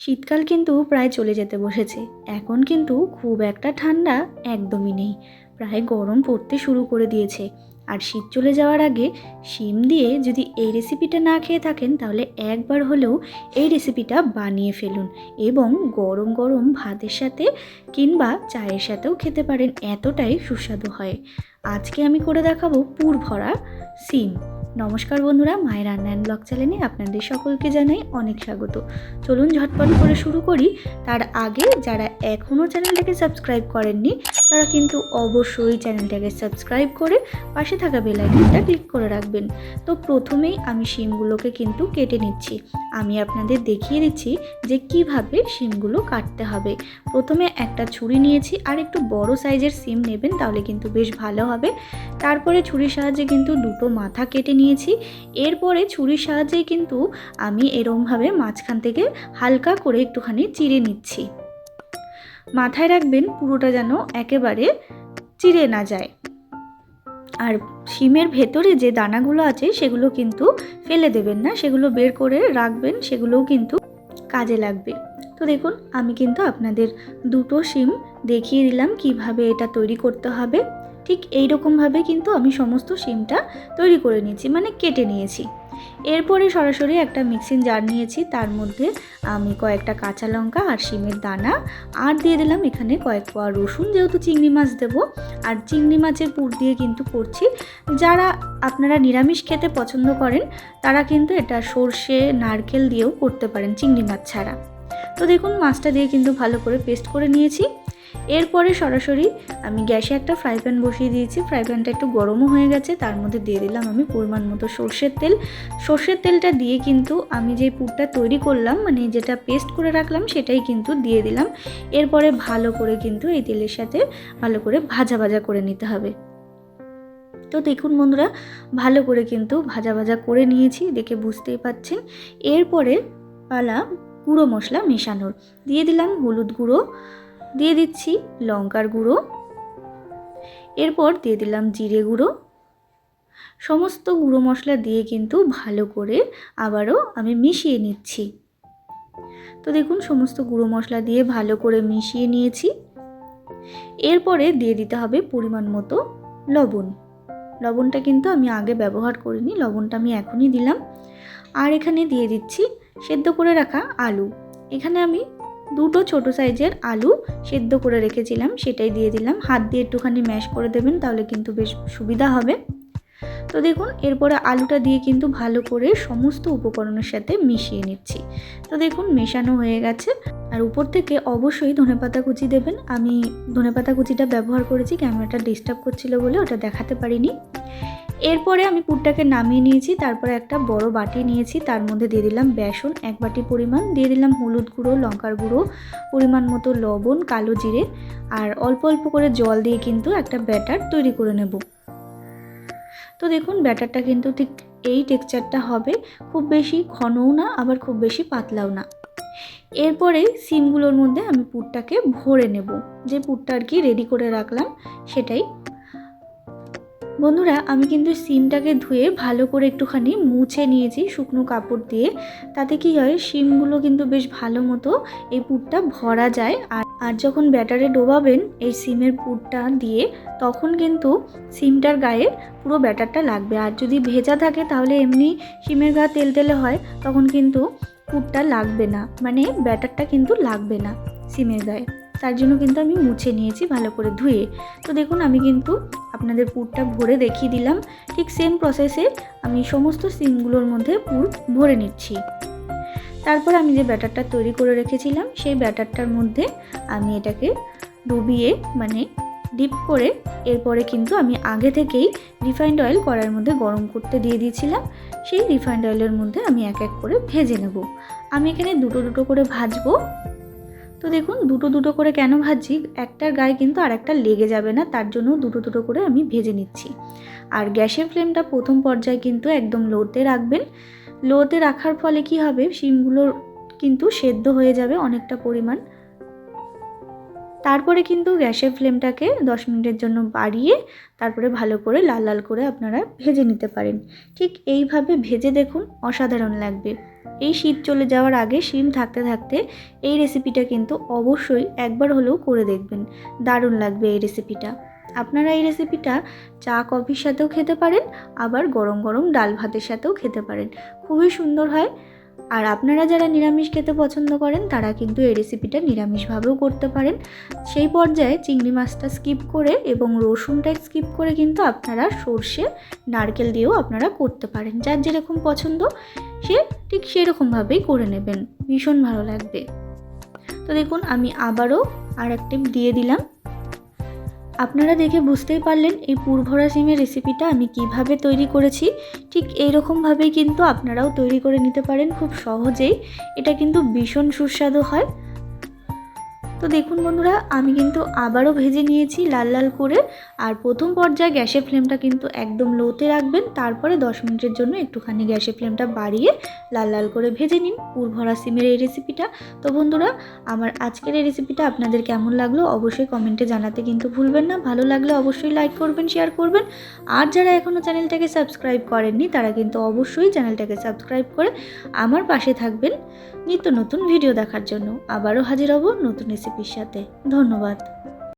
শীতকাল কিন্তু প্রায় চলে যেতে বসেছে। এখন কিন্তু খুব একটা ঠান্ডা একদমই নেই। প্রায় গরম পড়তে শুরু করে দিয়েছে। আর শীত চলে যাওয়ার আগে শিম দিয়ে যদি এই রেসিপিটা না খেয়ে থাকেন, তাহলে একবার হলেও এই রেসিপিটা বানিয়ে ফেলুন এবং গরম গরম ভাতের সাথে কিংবা চায়ের সাথেও খেতে পারেন। এতটাই সুস্বাদু হয়। আজকে আমি করে দেখাবো পুর ভরা সিম নমস্কার বন্ধুরা, মায়ের রান্না ব্লগ চ্যানেলে আপনাদের সকলকে জানাই অনেক স্বাগত। চলুন ঝটপট করে শুরু করি। তার আগে যারা এখনও চ্যানেলটাকে সাবস্ক্রাইব করেননি, তারা কিন্তু অবশ্যই চ্যানেলটাকে সাবস্ক্রাইব করে পাশে থাকা বেল আইকনটা ক্লিক করে রাখবেন। তো প্রথমেই আমি শিমগুলোকে কিন্তু কেটে নিচ্ছি। আমি আপনাদের দেখিয়ে দিচ্ছি যে কীভাবে শিমগুলো কাটতে হবে। প্রথমে একটা ছুরি নিয়েছি, আর একটু বড় সাইজের সিম নেবেন তাহলে কিন্তু বেশ ভালো হবে। তারপরে ছুরির সাহায্যে কিন্তু দুটো মাথা কেটে নিয়েছি। এরপরে ছুরির সাহায্যে কিন্তু আমি এরমভাবে মাঝখান থেকে হালকা করে একটুখানি চিড়ে নিচ্ছি। মাথায় রাখবেন পুরোটা যেন একেবারে চিড়ে না যায়। আর শিমের ভেতরে যে দানাগুলো আছে সেগুলো কিন্তু ফেলে দেবেন না, সেগুলো বের করে রাখবেন, সেগুলোও কিন্তু কাজে লাগবে। তো দেখুন, আমি কিন্তু আপনাদের দুটো শিম দেখিয়ে দিলাম কীভাবে এটা তৈরি করতে হবে। ঠিক এই রকমভাবে কিন্তু আমি সমস্ত শিমটা তৈরি করে নিয়েছি মানে কেটে নিয়েছি। এরপরে সরাসরি একটা মিক্সিং জার নিয়েছি, তার মধ্যে আমি কয়েকটা কাঁচা লঙ্কা আর শিমের দানা আর দিয়ে দিলাম এখানে কয়েক পোয়া রসুন, যেহেতু চিংড়ি মাছ দেব। আর চিংড়ি মাছের পুর দিয়ে কিন্তু করছি, যারা আপনারা নিরামিষ খেতে পছন্দ করেন, তারা কিন্তু এটা সর্ষে, নারকেল দিয়েও করতে পারেন চিংড়ি মাছ ছাড়া। তো দেখুন, মাছটা দিয়ে কিন্তু ভালো করে পেস্ট করে নিয়েছি। এরপরে সরাসরি আমি গ্যাসে একটা ফ্রাই প্যান বসিয়ে দিয়েছি। ফ্রাই প্যানটা একটু গরমও হয়ে গেছে, তার মধ্যে দিয়ে দিলাম আমি পরিমাণ মতো সর্ষের তেল। সর্ষের তেলটা দিয়ে কিন্তু আমি যে পুরটা তৈরি করলাম মানে যেটা পেস্ট করে রাখলাম, সেটাই কিন্তু দিয়ে দিলাম। এরপরে ভালো করে কিন্তু এই তেলের সাথে ভালো করে ভাজা ভাজা করে নিতে হবে। তো দেখুন বন্ধুরা, ভালো করে কিন্তু ভাজা ভাজা করে নিয়েছি, দেখে বুঝতেই পাচ্ছেন। এরপরে পালা গুঁড়ো মশলা মেশানোর। দিয়ে দিলাম হলুদ গুঁড়ো দিয়ে দিচ্ছি লঙ্কার গুঁড়ো। এরপর দিয়ে দিলাম জিরে গুঁড়ো। সমস্ত গুঁড়ো মশলা দিয়ে কিন্তু ভালো করে আবারও আমি মিশিয়ে নিচ্ছি। তো দেখুন, সমস্ত গুঁড়ো মশলা দিয়ে ভালো করে মিশিয়ে নিয়েছি। এরপরে দিয়ে দিতে হবে পরিমাণ মতো লবণ। লবণটা কিন্তু আমি আগে ব্যবহার করিনি, লবণটা আমি এখনই দিলাম। আর এখানে দিয়ে দিচ্ছি সেদ্ধ করে রাখা আলু। এখানে আমি দুটো ছোট সাইজের আলু সেদ্ধ করে রেখেছিলাম, সেটাই দিয়ে দিলাম। হাত দিয়ে একটুখানি ম্যাশ করে দেবেন, তাহলে কিন্তু বেশ সুবিধা হবে। তো দেখুন, এরপরে আলুটা দিয়ে কিন্তু ভালো করে সমস্ত উপকরণের সাথে মিশিয়ে নিচ্ছি। তো দেখুন, মেশানো হয়ে গেছে। আর উপর থেকে অবশ্যই ধনেপাতা কুচি দেবেন। আমি ধনেপাতা কুচিটা ব্যবহার করেছি, ক্যামেরাটা ডিস্টার্ব করছিল বলে ওটা দেখাতে পারিনি। এরপরে আমি পুরটাকে নামিয়ে নিয়েছি, তারপরে একটা বড় বাটি নিয়েছি, তার মধ্যে দিয়ে দিলাম বেসন, এক বাটি পরিমাণ, দিয়ে দিলাম হলুদ গুঁড়ো, লঙ্কার গুঁড়ো, পরিমাণ মতো লবণ, কালো জিরে, আর অল্প অল্প করে জল দিয়ে কিন্তু একটা ব্যাটার তৈরি করে নেব। তো দেখুন, ব্যাটারটা কিন্তু ঠিক এই টেক্সচারটা হবে, খুব বেশি ঘনও না, আবার খুব বেশি পাতলাও না। এরপরে সিমগুলোর মধ্যে আমি পুরটাকে ভরে নেব। যে পুরটা আর কি রেডি করে রাখলাম, সেটাই বন্ধুরা, আমি কিন্তু সিমটাকে ধুয়ে ভালো করে একটুখানি মুছে নিয়েছি শুকনো কাপড় দিয়ে। তাতে কি হয়, সিমগুলো কিন্তু বেশ ভালো মতো এই পুরটা ভরা যায়। আর আর যখন ব্যাটারে ডোবাবেন এই সিমের পুরটা দিয়ে, তখন কিন্তু সিমটার গায়ে পুরো ব্যাটারটা লাগবে। আর যদি ভেজা থাকে, তাহলে এমনি সিমের গা তেল তেলে হয়, তখন কিন্তু পুরটা লাগবে না। মানে ব্যাটারটা কিন্তু লাগবে না সিমের গায়ে। তার জন্য কিন্তু আমি মুছে নিয়েছি ভালো করে ধুয়ে। তো দেখুন, আমি কিন্তু আপনাদের পুরটা ভরে দেখিয়ে দিলাম। ঠিক সেম প্রসেসে আমি সমস্ত সিমগুলোর মধ্যে পুর ভরে নিচ্ছি। তারপর আমি যে ব্যাটারটা তৈরি করে রেখেছিলাম, সেই ব্যাটারটার মধ্যে আমি এটাকে ডুবিয়ে মানে ডিপ করে এরপরে কিন্তু আমি আগে থেকেই রিফাইন্ড অয়েল কড়াইয়ের মধ্যে গরম করতে দিয়ে দিয়েছিলাম। সেই রিফাইন্ড অয়েলের মধ্যে আমি এক এক করে ভেজে নেব। আমি এখানে দুটো দুটো করে ভাজবো। তো দেখুন, দুটো দুটো করে কেন ভাজছি? একটার গায়ে কিন্তু আর একটা লেগে যাবে না, তার জন্য দুটো দুটো করে আমি ভেজে নিচ্ছি। আর গ্যাসের ফ্লেমটা প্রথম পর্যায়ে কিন্তু একদম লোতে রাখবেন। লোতে রাখার ফলে কি হবে? শিমগুলোর কিন্তু সেদ্ধ হয়ে যাবে অনেকটা পরিমাণ। তারপরে কিন্তু গ্যাসের ফ্লেমটাকে দশ মিনিটের জন্য বাড়িয়ে তারপরে ভালো করে লাল লাল করে আপনারা ভেজে নিতে পারেন। ঠিক এইভাবে ভেজে দেখুন, অসাধারণ লাগবে। এই শীত চলে যাওয়ার আগে শিম থাকতে থাকতে এই রেসিপিটা কিন্তু অবশ্যই একবার হলেও করে দেখবেন। দারুণ লাগবে এই রেসিপিটা আপনারা এই রেসিপিটা চা, কফির সাথেও খেতে পারেন, আবার গরম গরম ডাল ভাতের সাথেও খেতে পারেন। খুবই সুন্দর হয়। আর আপনারা যারা নিরামিষ খেতে পছন্দ করেন, তারা কিন্তু এই রেসিপিটা নিরামিষভাবেও করতে পারেন। সেই পর্যায়ে চিংড়ি মাছটা স্কিপ করে এবং রসুনটা স্কিপ করে কিন্তু আপনারা সর্ষে, নারকেল দিয়েও আপনারা করতে পারেন। যার যেরকম পছন্দ সে ঠিক সেরকমভাবেই করে নেবেন। ভীষণ ভালো লাগবে। তো দেখুন, আমি আবারও আর এক টিপ দিয়ে দিলাম। আপনারা দেখে বুঝতেই পারলেন এই পুরভরা সিমের রেসিপিটা আমি কীভাবে তৈরি করেছি। ঠিক এইরকমভাবেই কিন্তু আপনারাও তৈরি করে নিতে পারেন খুব সহজেই। এটা কিন্তু ভীষণ সুস্বাদু হয়। তো দেখুন বন্ধুরা, আমি কিন্তু আবারও ভেজে নিয়েছি লাল লাল করে। আর প্রথম পর্যায়ে গ্যাসের ফ্লেমটা কিন্তু একদম লোতে রাখবেন। তারপরে দশ মিনিটের জন্য একটুখানি গ্যাসের ফ্লেমটা বাড়িয়ে লাল লাল করে ভেজে নিন পুরভরা সিমের এই রেসিপিটা। তো বন্ধুরা, আমার আজকের এই রেসিপিটা আপনাদের কেমন লাগল অবশ্যই কমেন্টে জানাতে কিন্তু ভুলবেন না। ভালো লাগলে অবশ্যই লাইক করবেন, শেয়ার করবেন। আর যারা এখনও চ্যানেলটাকে সাবস্ক্রাইব করেননি, তারা কিন্তু অবশ্যই চ্যানেলটাকে সাবস্ক্রাইব করে আমার পাশে থাকবেন। নিত্য নতুন ভিডিও দেখার জন্য আবারও হাজির হব নতুন রেসিপির সাথে। ধন্যবাদ।